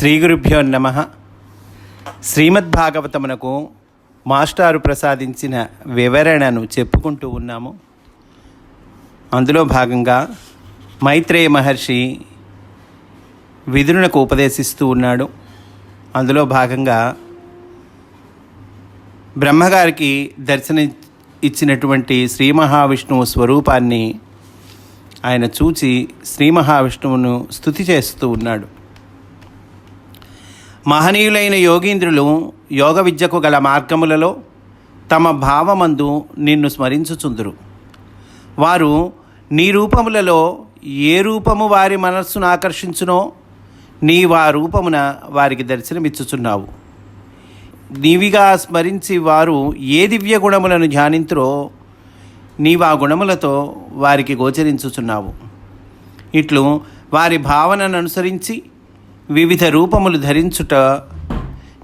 శ్రీ గురుభ్యో నమ. శ్రీమద్భాగవతమునకు మాస్టారు ప్రసాదించిన వివరణను చెప్పుకుంటూ ఉన్నాము. అందులో భాగంగా మైత్రేయ మహర్షి విదురునకు ఉపదేశిస్తూ ఉన్నాడు. అందులో భాగంగా బ్రహ్మగారికి దర్శనం ఇచ్చినటువంటి శ్రీ మహావిష్ణువు స్వరూపాన్ని ఆయన చూచి శ్రీ మహావిష్ణువును స్థుతి చేస్తూ ఉన్నాడు. మహనీయులైన యోగీంద్రులు యోగ విద్యకు గల మార్గములలో తమ భావమందు నిన్ను స్మరించుచుందురు. వారు నీ రూపములలో ఏ రూపము వారి మనస్సును ఆకర్షించునో నీ వా రూపమున వారికి దర్శనమిచ్చుచున్నావు. నీవిగా స్మరించి వారు ఏ దివ్య గుణములను ధ్యానింతురో నీవా గుణములతో వారికి గోచరించుచున్నావు. ఇట్లు వారి భావనను అనుసరించి వివిధ రూపములు ధరించుట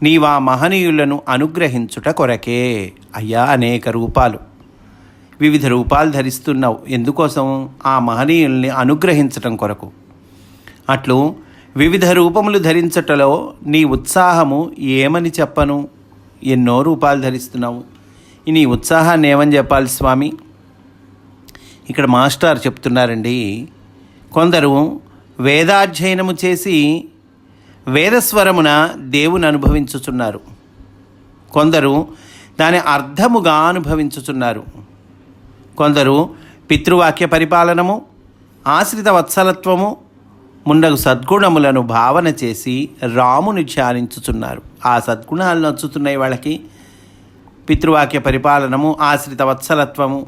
నీవా మహనీయులను అనుగ్రహించుట కొరకే. అయ్యా అనేక రూపాలు. వివిధ రూపాలు ధరిస్తున్నావు. ఎందుకోసం? ఆ మహనీయుల్ని అనుగ్రహించటం కొరకు. అట్లు వివిధ రూపములు ధరించటలో నీ ఉత్సాహము ఏమని చెప్పను? ఎన్నో రూపాలు ధరిస్తున్నావు. నీ ఉత్సాహాన్ని ఏమని చెప్పాలి స్వామి? ఇక్కడ మాస్టర్ చెప్తున్నారండి కొందరు వేదాధ్యయనము చేసి వేదస్వరమున దేవుని అనుభవించుచున్నారు. కొందరు దాని అర్థముగా అనుభవించుచున్నారు. కొందరు పితృవాక్య పరిపాలనము ఆశ్రిత వత్సలత్వము ముండగు సద్గుణములను భావన చేసి రాముని ధ్యానించుచున్నారు. ఆ సద్గుణాలు నచ్చుతున్నాయి వాళ్ళకి. పితృవాక్య పరిపాలనము ఆశ్రిత వత్సలత్వము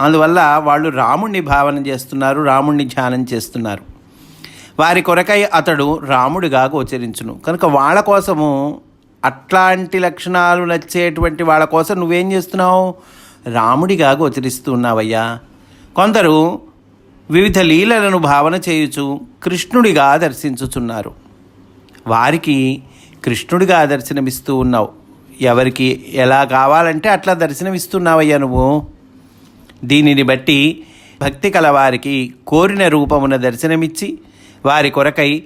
అందువల్ల వాళ్ళు రాముణ్ణి భావన చేస్తున్నారు రాముణ్ణి ధ్యానం చేస్తున్నారు. వారి కొరకై అతడు రాముడిగా గోచరించును. కనుక వాళ్ళ కోసము అట్లాంటి లక్షణాలు నచ్చేటువంటి వాళ్ళ కోసం నువ్వేం చేస్తున్నావు? రాముడిగా గోచరిస్తున్నావయ్యా కొందరు వివిధ లీలలను భావన చేయుచు కృష్ణుడిగా దర్శించుచున్నారు. వారికి కృష్ణుడిగా దర్శనమిస్తూ ఉన్నావు. ఎవరికి ఎలా కావాలంటే అట్లా దర్శనమిస్తున్నావయ్యా నువ్వు. దీనిని బట్టి భక్తి కలవారికి కోరిన రూపమున దర్శనమిచ్చి వారి కొరకై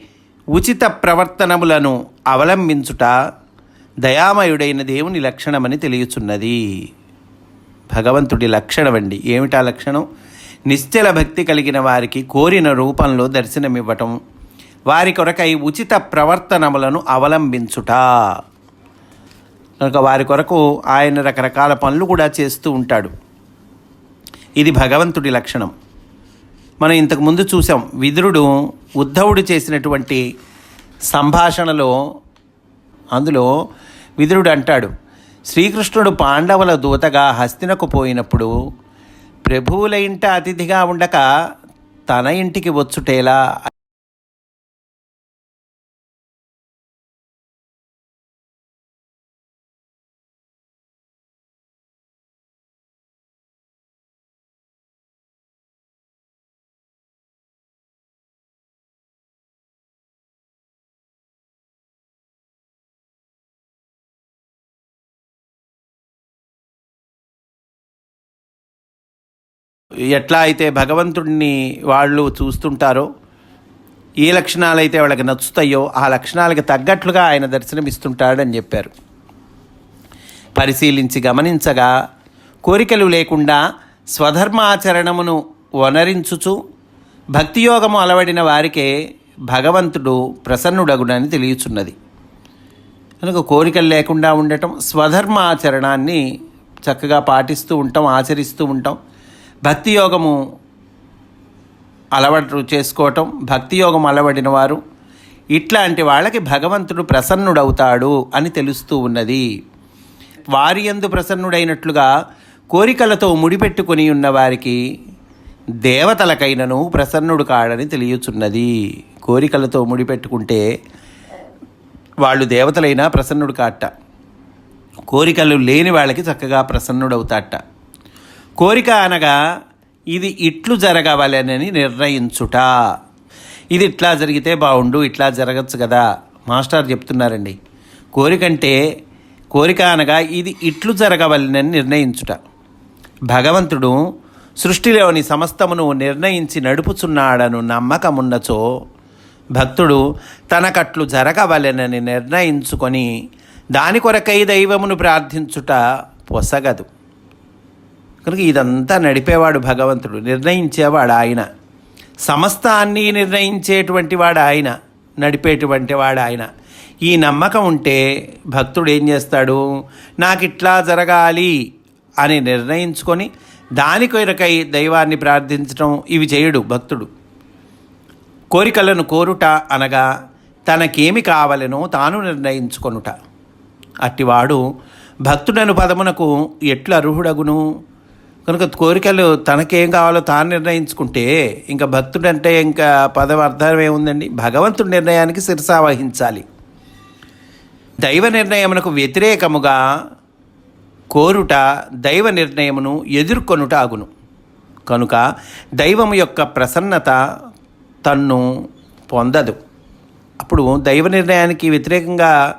ఉచిత ప్రవర్తనములను అవలంబించుట దయామయుడైన దేవుని లక్షణమని తెలియచున్నది. భగవంతుడి లక్షణమండి. ఏమిటా లక్షణం? నిశ్చల భక్తి కలిగిన వారికి కోరిన రూపంలో దర్శనమివ్వటం వారి కొరకై ఉచిత ప్రవర్తనములను అవలంబించుట. కనుక వారి కొరకు ఆయన రకరకాల పనులు కూడా చేస్తూ ఉంటాడు. ఇది భగవంతుడి లక్షణం. మనం ఇంతకుముందు చూసాం విదురుడు ఉద్ధవుడు చేసినటువంటి సంభాషణలో అందులో విదురుడు అంటాడు శ్రీకృష్ణుడు పాండవుల దూతగా హస్తినకు పోయినప్పుడు ప్రభువుల ఇంట అతిథిగా ఉండక తన ఇంటికి వచ్చుటేలా ఎట్లా అయితే భగవంతుడిని వాళ్ళు చూస్తుంటారో ఏ లక్షణాలైతే వాళ్ళకి నచ్చుతాయో ఆ లక్షణాలకు తగ్గట్లుగా ఆయన దర్శనమిస్తుంటాడని చెప్పారు. పరిశీలించి గమనించగా కోరికలు లేకుండా స్వధర్మాచరణమును వనరించుచు భక్తియోగము అలవడిన వారికే భగవంతుడు ప్రసన్నుడగునని తెలియచున్నది. కనుక కోరికలు లేకుండా ఉండటం స్వధర్మాచరణాన్ని చక్కగా పాటిస్తూ ఉంటాం ఆచరిస్తూ ఉంటాం. భక్తి యోగము అలవాటు చేసుకోవటం భక్తి యోగం అలవడిన వారు ఇట్లాంటి వాళ్ళకి భగవంతుడు ప్రసన్నుడవుతాడు అని తెలుస్తూ ఉన్నది. వారి ఎందు ప్రసన్నుడైనట్లుగా కోరికలతో ముడిపెట్టుకుని ఉన్న వారికి దేవతలకైనను ప్రసన్నుడు కాడని తెలియచున్నది. కోరికలతో ముడిపెట్టుకుంటే వాళ్ళు దేవతలైనా ప్రసన్నుడు కాట. కోరికలు లేని వాళ్ళకి చక్కగా ప్రసన్నుడవుతాట. కోరిక అనగా ఇది ఇట్లు జరగవలెనని నిర్ణయించుట. ఇది ఇట్లా జరిగితే బాగుండు ఇట్లా జరగచ్చు కదా. మాస్టర్ చెప్తున్నారండి. కోరికంటే కోరిక అనగా ఇది ఇట్లు జరగవలెనని నిర్ణయించుట. భగవంతుడు సృష్టిలోని సమస్తమును నిర్ణయించి నడుపుచున్నాడను నమ్మకమున్నచో భక్తుడు తనకట్లు జరగవలెనని నిర్ణయించుకొని దాని కొరకై దైవమును ప్రార్థించుట పొసగదు. కనుక ఇదంతా నడిపేవాడు భగవంతుడు నిర్ణయించేవాడు ఆయన. సమస్తాన్ని నిర్ణయించేటువంటి వాడు ఆయన నడిపేటువంటి వాడు ఆయన. ఈ నమ్మకం ఉంటే భక్తుడు ఏం చేస్తాడు? నాకు ఇట్లా జరగాలి అని నిర్ణయించుకొని దాని కొరకై దైవాన్ని ప్రార్థించడం ఇవి చేయడు భక్తుడు. కోరికలను కోరుట అనగా తనకేమి కావలనో తాను నిర్ణయించుకొనుట. అట్టివాడు భక్తుడను పదమునకు ఎట్లు అర్హుడగును కనుక కోరికలు తనకేం కావాలో తాను నిర్ణయించుకుంటే ఇంకా భక్తుడంటే ఇంకా పదం అర్థం ఏముందండి? భగవంతుడి నిర్ణయానికి శిరసా వహించాలి. దైవ నిర్ణయమునకు వ్యతిరేకముగా కోరుట దైవ నిర్ణయమును ఎదుర్కొనుట అగును కనుక దైవము యొక్క ప్రసన్నత తన్ను పొందదు. అప్పుడు దైవ నిర్ణయానికి వ్యతిరేకంగా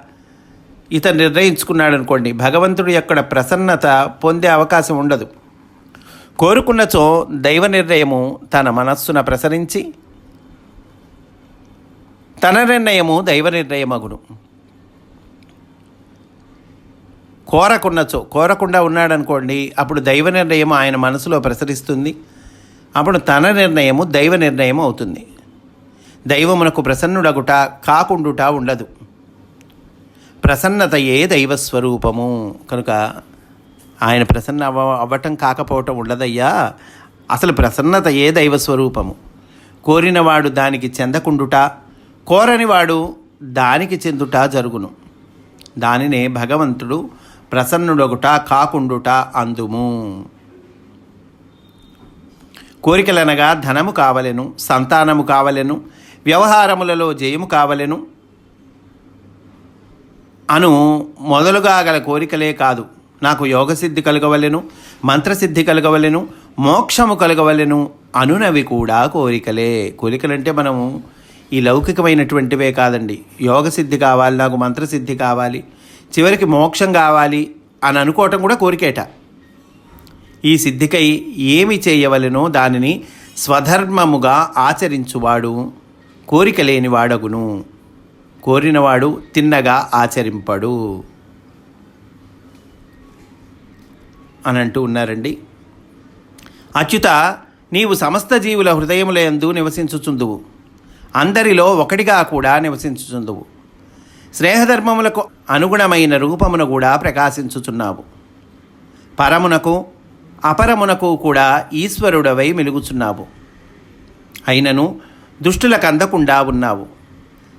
ఇతను నిర్ణయించుకున్నాడు అనుకోండి భగవంతుడు యొక్క ప్రసన్నత పొందే అవకాశం ఉండదు. కోరుకున్నచో దైవ నిర్ణయము తన మనస్సున ప్రసరించి తన నిర్ణయము దైవ నిర్ణయమగును. కోరకున్నచో కోరకుండా ఉన్నాడనుకోండి అప్పుడు దైవ నిర్ణయం ఆయన మనసులో ప్రసరిస్తుంది. అప్పుడు తన నిర్ణయము దైవ నిర్ణయం అవుతుంది. దైవమునకు ప్రసన్నుడగుట కాకుండుట ఉండదు. ప్రసన్నతయే దైవస్వరూపము కనుక ఆయన ప్రసన్న అవ అవ్వటం కాకపోవటం ఉండదయ్యా. అసలు ప్రసన్నత ఏ దైవ దైవస్వరూపము కోరినవాడు దానికి చెందకుండుట కోరనివాడు దానికి చెందుట జరుగును. దానినే భగవంతుడు ప్రసన్నుడొగుట కాకుండుట అందుము. కోరికలనగా ధనము కావలెను సంతానము కావలెను వ్యవహారములలో జయము కావలెను. అను మొదలుగా గల కోరికలే కాదు. నాకు యోగసిద్ధి కలగవలెను మంత్రసిద్ధి కలగవలెను మోక్షము కలగవలెను అనునవి కూడా కోరికలే. కోరికలంటే మనము ఈ లౌకికమైనటువంటివే కాదండి. యోగసిద్ధి కావాలి నాకు మంత్రసిద్ధి కావాలి చివరికి మోక్షం కావాలి అని అనుకోవటం కూడా కోరికేట. ఈ సిద్ధికై ఏమి చేయవలెనో దానిని స్వధర్మముగా ఆచరించువాడు కోరిక లేనివాడగును కోరినవాడు తిన్నగా ఆచరింపడు. అని అంటూ ఉన్నారండి. అచ్యుత నీవు సమస్త జీవుల హృదయములందు నివసించుచుందువు. అందరిలో ఒకటిగా కూడా నివసించుచుందువు. స్నేహధర్మములకు అనుగుణమైన రూపమును కూడా ప్రకాశించుచున్నావు. పరమునకు అపరమునకు కూడా ఈశ్వరుడవై మెలుగుచున్నావు. అయినను దుష్టులకు అందకుండా ఉన్నావు.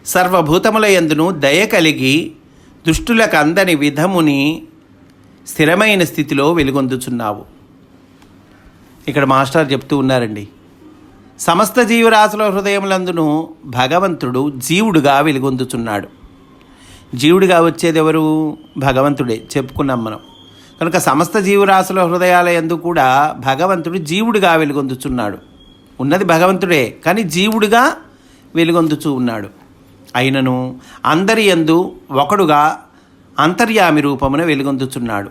సర్వభూతముల యందును దయ కలిగి దుష్టులకు అందని విధముని స్థిరమైన స్థితిలో వెలుగొందుచున్నావు. ఇక్కడ మాస్టర్ చెప్తూ ఉన్నారండి. సమస్త జీవరాశుల హృదయములందును భగవంతుడు జీవుడుగా వెలుగొందుచున్నాడు. జీవుడిగా వచ్చేది ఎవరు? భగవంతుడే చెప్పుకున్నాం మనం. కనుక సమస్త జీవరాశుల హృదయాల ఎందు కూడా భగవంతుడు జీవుడిగా వెలుగొందుచున్నాడు. ఉన్నది భగవంతుడే కానీ జీవుడిగా వెలుగొందుచు ఉన్నాడు. అయినను అందరి యందు ఒకడుగా అంతర్యామి రూపమున వెలుగొందుచున్నాడు.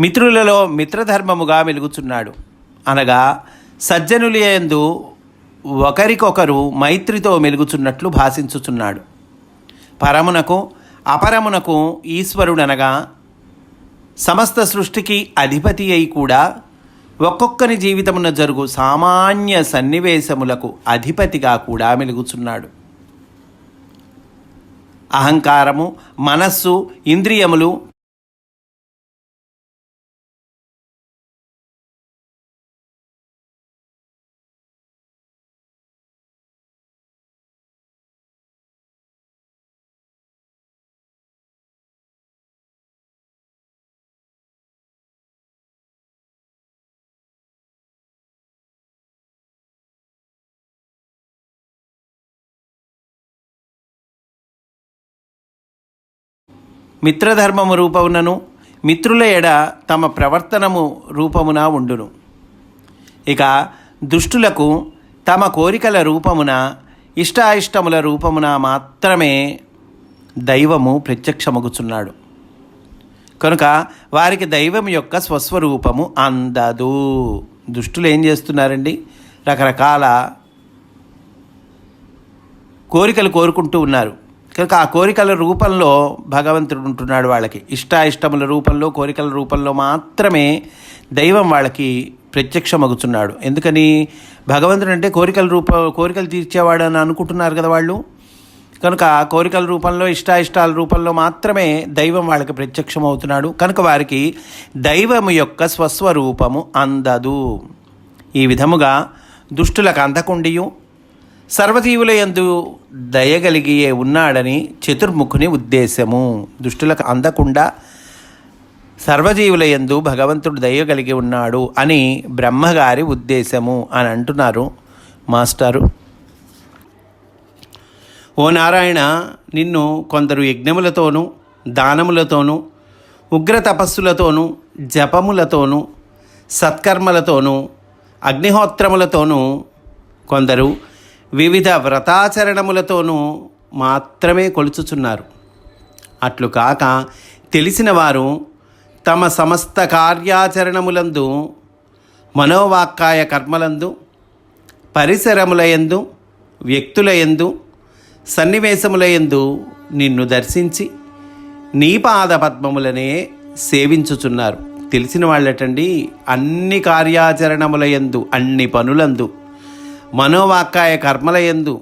మిత్రులలో మిత్రధర్మముగా వెలుగుచున్నాడు. అనగా సజ్జనులయందు ఒకరికొకరు మైత్రితో మెలుగుచున్నట్లు భాషించుచున్నాడు. పరమునకు అపరమునకు ఈశ్వరుడనగా సమస్త సృష్టికి అధిపతి అయి కూడా ఒక్కొక్కరి జీవితమున జరుగు సామాన్య సన్నివేశములకు అధిపతిగా కూడా మెలుగుచున్నాడు. అహంకారము మనస్సు ఇంద్రియములు మిత్రధర్మము రూపమునను మిత్రుల ఎడ తమ ప్రవర్తనము రూపమున ఉండును. ఇక దుష్టులకు తమ కోరికల రూపమున ఇష్టాయిష్టముల రూపమున మాత్రమే దైవము ప్రత్యక్షమగుచున్నాడు. కనుక వారికి దైవం యొక్క స్వస్వరూపము అందదు. దుష్టులు ఏం చేస్తున్నారండి? రకరకాల కోరికలు కోరుకుంటూ ఉన్నారు. కనుక ఆ కోరికల రూపంలో భగవంతుడు ఉంటున్నాడు వాళ్ళకి. ఇష్టాయిష్టముల రూపంలో కోరికల రూపంలో మాత్రమే దైవం వాళ్ళకి ప్రత్యక్షమగుతున్నాడు ఎందుకని? భగవంతుడు అంటే కోరికల రూప కోరికలు తీర్చేవాడు అని అనుకుంటున్నారు కదా వాళ్ళు? కనుక కోరికల రూపంలో ఇష్టాయిష్టాల రూపంలో మాత్రమే దైవం వాళ్ళకి ప్రత్యక్షమవుతున్నాడు. కనుక వారికి దైవము యొక్క స్వస్వరూపము అందదు. ఈ విధముగా దుష్టులకు అందకుండియు సర్వజీవుల యందు దయగలిగియే ఉన్నాడని చతుర్ముఖుని ఉద్దేశము. దుష్టులకు అందకుండా సర్వజీవుల యందు భగవంతుడు దయ కలిగి ఉన్నాడు అని బ్రహ్మగారి ఉద్దేశము అని అంటున్నారు మాస్టారు. ఓ నారాయణ నిన్ను కొందరు యజ్ఞములతోనూ దానములతోనూ ఉగ్ర తపస్సులతోనూ జపములతోనూ సత్కర్మలతోనూ అగ్నిహోత్రములతోనూ కొందరు వివిధ వ్రతాచరణములతోనూ మాత్రమే కొలుచుచున్నారు. అట్లు కాక తెలిసిన వారు తమ సమస్త కార్యాచరణములందు మనోవాక్కాయ కర్మలందు పరిసరములయందు వ్యక్తులయందు సన్నివేశములయందు నిన్ను దర్శించి నీ పాద పద్మములనే సేవించుచున్నారు. తెలిసిన వాళ్ళటండి అన్ని కార్యాచరణములయందు అన్ని పనులందు మనోవాక్కాయ కర్మలయందు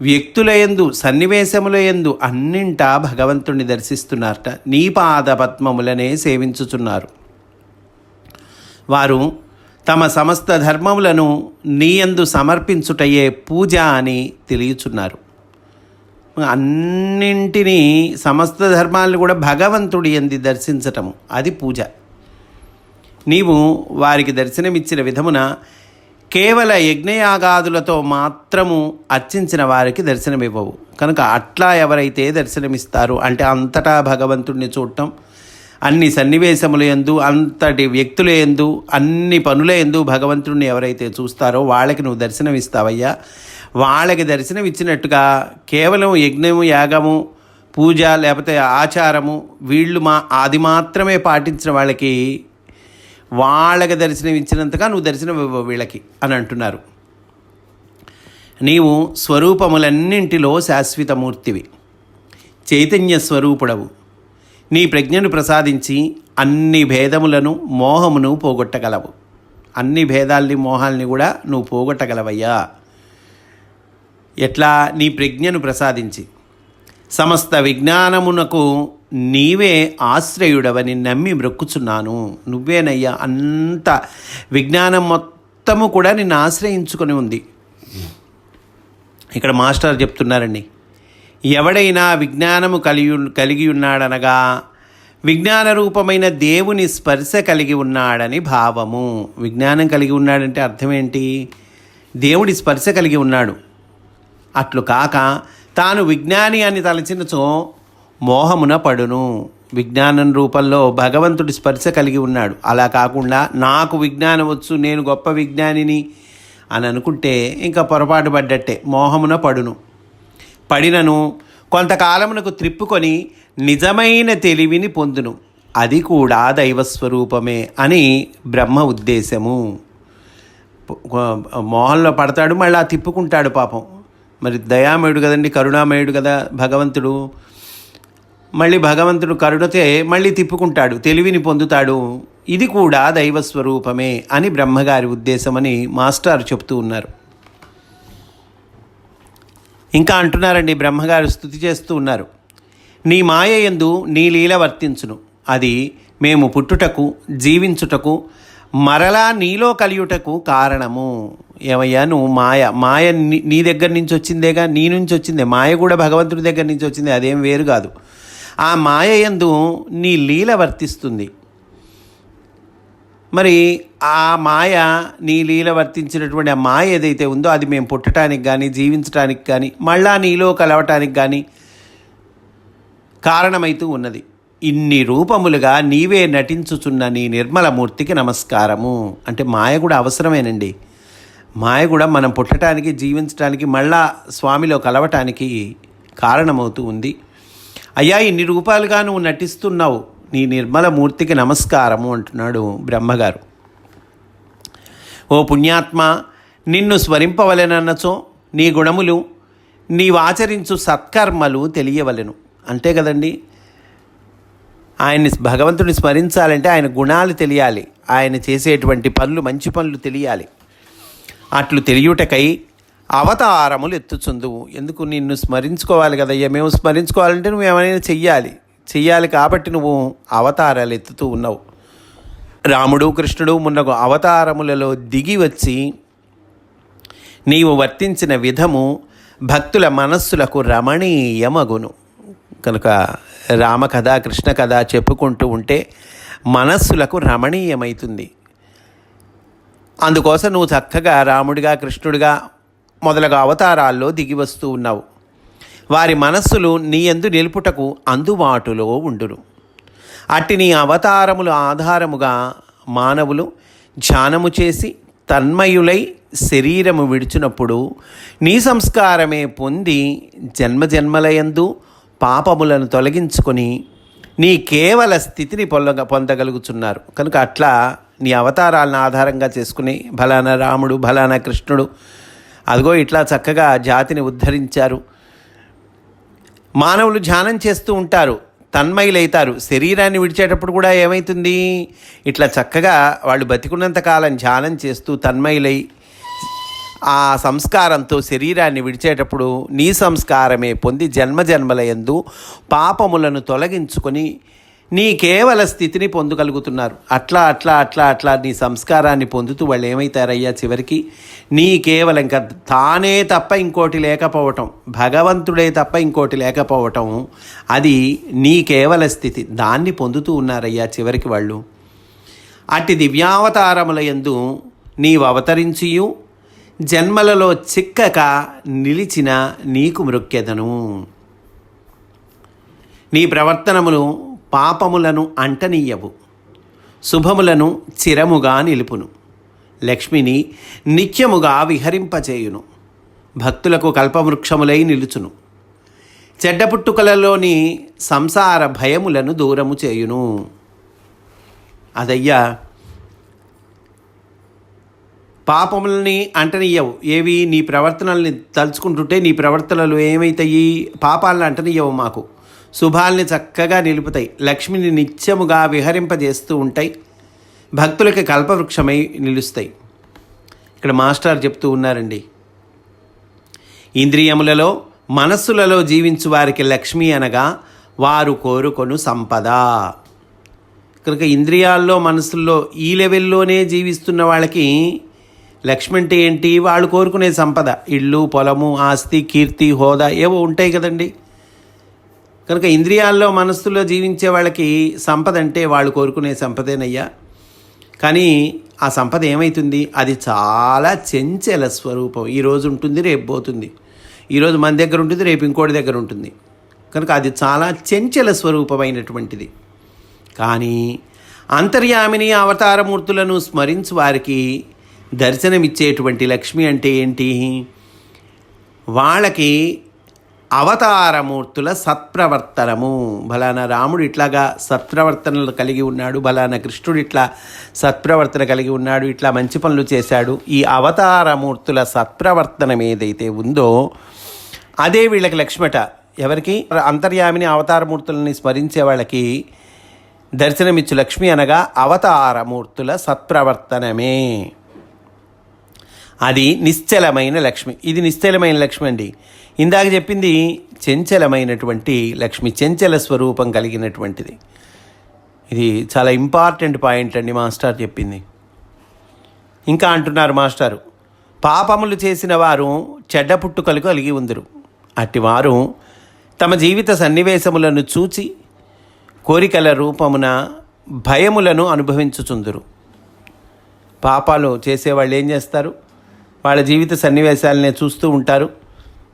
వ్యక్తులయందు సన్నివేశములయందు అన్నింటా భగవంతుణ్ణి దర్శిస్తున్నారట. నీ పాదపద్మములనే సేవించుచున్నారు. వారు తమ సమస్త ధర్మములను నీయందు సమర్పించుటయే పూజ అని తెలియచున్నారు. అన్నింటినీ సమస్త ధర్మాలను కూడా భగవంతుడి ఎంది దర్శించటము అది పూజ. నీవు వారికి దర్శనమిచ్చిన విధమున కేవల యజ్ఞయాగాదులతో మాత్రము అర్చించిన వారికి దర్శనమివ్వవు. కనుక అట్లా ఎవరైతే దర్శనమిస్తారు అంటే అంతటా భగవంతుడిని చూడటం అన్ని సన్నివేశముల ఎందు అంతటి వ్యక్తుల ఎందు అన్ని పనుల ఎందు భగవంతుడిని ఎవరైతే చూస్తారో వాళ్ళకి నువ్వు దర్శనమిస్తావయ్యా. వాళ్ళకి దర్శనం ఇచ్చినట్టుగా కేవలం యజ్ఞము యాగము పూజ లేకపోతే ఆచారము వీళ్ళు మా అది మాత్రమే పాటించిన వాళ్ళకి వాళ్ళకి దర్శనం ఇచ్చినంతగా నువ్వు దర్శనం ఇవ్వవు వీళ్ళకి అని అంటున్నారు. నీవు స్వరూపములన్నింటిలో శాశ్వతమూర్తివి. చైతన్య స్వరూపుడవు. నీ ప్రజ్ఞను ప్రసాదించి అన్ని భేదములను మోహమును పోగొట్టగలవు. అన్ని భేదాల్ని మోహాల్ని కూడా నువ్వు పోగొట్టగలవయ్యా. ఎట్లా? నీ ప్రజ్ఞను ప్రసాదించి. సమస్త విజ్ఞానమునకు నీవే ఆశ్రయుడవని నమ్మి మ్రొక్కుచున్నాను నువ్వేనయ్యా అంత విజ్ఞానం మొత్తము కూడా నిన్ను ఆశ్రయించుకొని ఉంది. ఇక్కడ మాస్టర్ చెప్తున్నారండి ఎవడైనా విజ్ఞానము కలిగి కలిగి ఉన్నాడనగా విజ్ఞాన రూపమైన దేవుని స్పర్శ కలిగి ఉన్నాడని భావము. విజ్ఞానం కలిగి ఉన్నాడంటే అర్థం ఏంటి దేవుడి స్పర్శ కలిగి ఉన్నాడు. అట్లు కాక తాను విజ్ఞాని అని తలచినచో మోహమున పడును. విజ్ఞానం రూపంలో భగవంతుడి స్పర్శ కలిగి ఉన్నాడు. అలా కాకుండా నాకు విజ్ఞానం వచ్చు నేను గొప్ప విజ్ఞానిని అని అనుకుంటే ఇంకా పొరపాటు పడ్డట్టే. మోహమున పడును. పడినను కొంతకాలమునకు త్రిప్పుకొని నిజమైన తెలివిని పొందును. అది కూడా దైవస్వరూపమే అని బ్రహ్మ ఉద్దేశము. మోహంలో పడతాడు మళ్ళీ తిప్పుకుంటాడు పాపం. మరి దయామయుడు కదండి కరుణామయుడు కదా భగవంతుడు. మళ్ళీ భగవంతుడు కరుణతే మళ్ళీ తిప్పుకుంటాడు తెలివిని పొందుతాడు. ఇది కూడా దైవస్వరూపమే అని బ్రహ్మగారి ఉద్దేశమని మాస్టర్ చెప్తూ ఉన్నారు. ఇంకా అంటున్నారండి బ్రహ్మగారు స్థుతి చేస్తూ ఉన్నారు. నీ మాయ ఎందు నీ లీల వర్తించును. అది మేము పుట్టుటకు జీవించుటకు మరలా నీలో కలియుటకు కారణము. ఏమయ్యా నువ్వు మాయ మాయ నీ దగ్గర నుంచి వచ్చిందేగా నీ నుంచి వచ్చిందే మాయ కూడా భగవంతుడి దగ్గర నుంచి వచ్చింది అదేం వేరు కాదు. ఆ మాయందు నీ లీల వర్తిస్తుంది. మరి ఆ మాయ నీ లీల వర్తించినటువంటి ఆ మాయ ఏదైతే ఉందో అది మేము పుట్టడానికి కానీ జీవించడానికి కానీ మళ్ళా నీలో కలవటానికి కానీ కారణమైతూ ఉన్నది. ఇన్ని రూపములుగా నీవే నటించుచున్న నీ నిర్మలమూర్తికి నమస్కారము. అంటే మాయ కూడా అవసరమేనండి. మాయ కూడా మనం పుట్టడానికి జీవించడానికి మళ్ళా స్వామిలో కలవటానికి కారణమవుతూ ఉంది. అయ్యా ఇన్ని రూపాలుగా నువ్వు నటిస్తున్నావు. నీ నిర్మల మూర్తికి నమస్కారము అంటున్నాడు బ్రహ్మగారు. ఓ పుణ్యాత్మ నిన్ను స్మరింపవలెనన్నచో నీ గుణములు నీవాచరించు సత్కర్మలు తెలియవలెను. అంతే కదండి? ఆయన్ని భగవంతుని స్మరించాలంటే ఆయన గుణాలు తెలియాలి. ఆయన చేసేటువంటి పనులు మంచి పనులు తెలియాలి. అట్లు తెలియుటకై అవతారములు ఎత్తుచుందువు ఎందుకు నిన్ను స్మరించుకోవాలి కదయ్యా? మేము స్మరించుకోవాలంటే నువ్వు ఏమైనా చెయ్యాలి. చెయ్యాలి కాబట్టి నువ్వు అవతారాలు ఎత్తుతూ ఉన్నావు. రాముడు కృష్ణుడు మున్నగు అవతారములలో దిగి వచ్చి నీవు వర్తించిన విధము భక్తుల మనస్సులకు రమణీయమగును. కనుక రామ కథ కృష్ణ కథ చెప్పుకుంటూ ఉంటే మనస్సులకు రమణీయమవుతుంది అందుకోసం నువ్వు చక్కగా రాముడిగా కృష్ణుడిగా మొదలగు అవతారాల్లో దిగి వస్తూ ఉన్నావు. వారి మనస్సులు నీ ఎందు నిలుపుటకు అందుబాటులో ఉండును. అట్టి నీ అవతారములు ఆధారముగా మానవులు ధ్యానము చేసి తన్మయులై శరీరము విడిచినప్పుడు నీ సంస్కారమే పొంది జన్మజన్మలయందు పాపములను తొలగించుకొని నీ కేవల స్థితిని పొందగ పొందగలుగుతున్నారు కనుక అట్లా నీ అవతారాలను ఆధారంగా చేసుకుని బలానా రాముడు బలానా కృష్ణుడు అదిగో ఇట్లా చక్కగా జాతిని ఉద్ధరించారు. మానవులు ధ్యానం చేస్తూ ఉంటారు తన్మయులైతారు. శరీరాన్ని విడిచేటప్పుడు కూడా ఏమవుతుంది ఇట్లా చక్కగా వాళ్ళు బతికున్నంత కాలం ధ్యానం చేస్తూ తన్మయులై ఆ సంస్కారంతో శరీరాన్ని విడిచేటప్పుడు నీ సంస్కారమే పొంది జన్మ జన్మలయందు పాపములను తొలగించుకొని నీ కేవల స్థితిని పొందగలుగుతున్నారు. అట్లా అట్లా అట్లా అట్లా నీ సంస్కారాన్ని పొందుతూ వాళ్ళు ఏమవుతారయ్యా చివరికి? నీ కేవలం ఇంకా తానే తప్ప ఇంకోటి లేకపోవటం భగవంతుడే తప్ప ఇంకోటి లేకపోవటం అది నీ కేవల స్థితి. దాన్ని పొందుతూ ఉన్నారయ్యా చివరికి వాళ్ళు. అట్టి దివ్యావతారముల యందు నీవు అవతరించియు జన్మలలో చిక్కక నిలిచిన నీకు మృక్కెదను. నీ ప్రవర్తనములు పాపములను అంటనీయవు. శుభములను చిరముగా నిలుపును. లక్ష్మిని నిత్యముగా విహరింపచేయును భక్తులకు కల్పవృక్షములై నిలుచును. చెడ్డ పుట్టుకలలోని సంసార భయములను దూరము చేయును. అదయ్యా పాపములని అంటనీయవు. ఏవి నీ ప్రవర్తనల్ని తలుచుకుంటుంటే నీ ప్రవర్తనలు ఏమైతాయి పాపాలను అంటనీయవు మాకు. శుభాల్ని చక్కగా నిలుపుతాయి. లక్ష్మిని నిత్యముగా విహరింపజేస్తూ ఉంటాయి. భక్తులకి కల్పవృక్షమై నిలుస్తాయి. ఇక్కడ మాస్టర్ చెప్తూ ఉన్నారండి. ఇంద్రియములలో మనస్సులలో జీవించు వారికి లక్ష్మి అనగా వారు కోరుకొను సంపద. కనుక ఇంద్రియాల్లో మనసుల్లో ఈ లెవెల్లోనే జీవిస్తున్న వాళ్ళకి లక్ష్మి అంటే ఏంటి? వాళ్ళు కోరుకునే సంపద. ఇల్లు పొలము ఆస్తి కీర్తి హోదా ఏవో ఉంటాయి కదండీ. కనుక ఇంద్రియాల్లో మనస్సులో జీవించే వాళ్ళకి సంపద అంటే వాళ్ళు కోరుకునే సంపదేనయ్యా. కానీ ఆ సంపద ఏమవుతుంది అది చాలా చెంచల స్వరూపం. ఈరోజు ఉంటుంది రేపు పోతుంది. ఈరోజు మన దగ్గర ఉంటుంది రేపు ఇంకోటి దగ్గర ఉంటుంది. కనుక అది చాలా చెంచల స్వరూపమైనటువంటిది. కానీ అంతర్యామిని అవతారమూర్తులను స్మరించు వారికి దర్శనమిచ్చేటువంటి లక్ష్మి అంటే ఏంటి? వాళ్ళకి అవతారమూర్తుల సత్ప్రవర్తనము. బలానా రాముడు ఇట్లాగా సత్ప్రవర్తనలు కలిగి ఉన్నాడు. బలానా కృష్ణుడు ఇట్లా సత్ప్రవర్తన కలిగి ఉన్నాడు. ఇట్లా మంచి పనులు చేశాడు. ఈ అవతారమూర్తుల సత్ప్రవర్తనం ఏదైతే ఉందో అదే వీళ్ళకి లక్ష్మట. ఎవరికి? అంతర్యామిని అవతారమూర్తులని స్మరించే వాళ్ళకి దర్శనమిచ్చు లక్ష్మి అనగా అవతారమూర్తుల సత్ప్రవర్తనమే. అది నిశ్చలమైన లక్ష్మి. ఇది నిశ్చలమైన లక్ష్మి అండి. ఇందాక చెప్పింది చెంచలమైనటువంటి లక్ష్మి చెంచల స్వరూపం కలిగినటువంటిది. ఇది చాలా ఇంపార్టెంట్ పాయింట్ అండి మాస్టర్ చెప్పింది. ఇంకా అంటున్నారు మాస్టారు పాపములు చేసిన వారు చెడ్డ పుట్టుకలు కలిగి ఉందరు. అట్టివారు తమ జీవిత సన్నివేశములను చూచి కోరికల రూపమున భయములను అనుభవించుచుందురు. పాపాలు చేసేవాళ్ళు ఏం చేస్తారు? వాళ్ళ జీవిత సన్నివేశాలనే చూస్తూ ఉంటారు.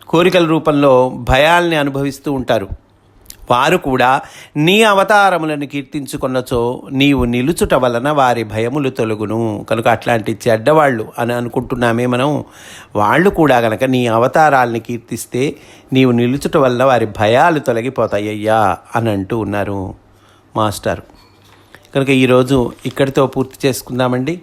కోరికల రూపంలో భయాల్ని అనుభవిస్తూ ఉంటారు. వారు కూడా నీ అవతారములను కీర్తించుకున్నచో నీవు నిలుచుట వలన వారి భయములు తొలగును. కనుక అట్లాంటి చెడ్డవాళ్ళు అని అనుకుంటున్నామే మనం. వాళ్ళు కూడా గనక నీ అవతారాల్ని కీర్తిస్తే నీవు నిలుచుట వల్ల వారి భయాలు తొలగిపోతాయ్యా అని అంటూ ఉన్నారు మాస్టర్. కనుక ఈరోజు ఇక్కడితో పూర్తి చేసుకుందామండి.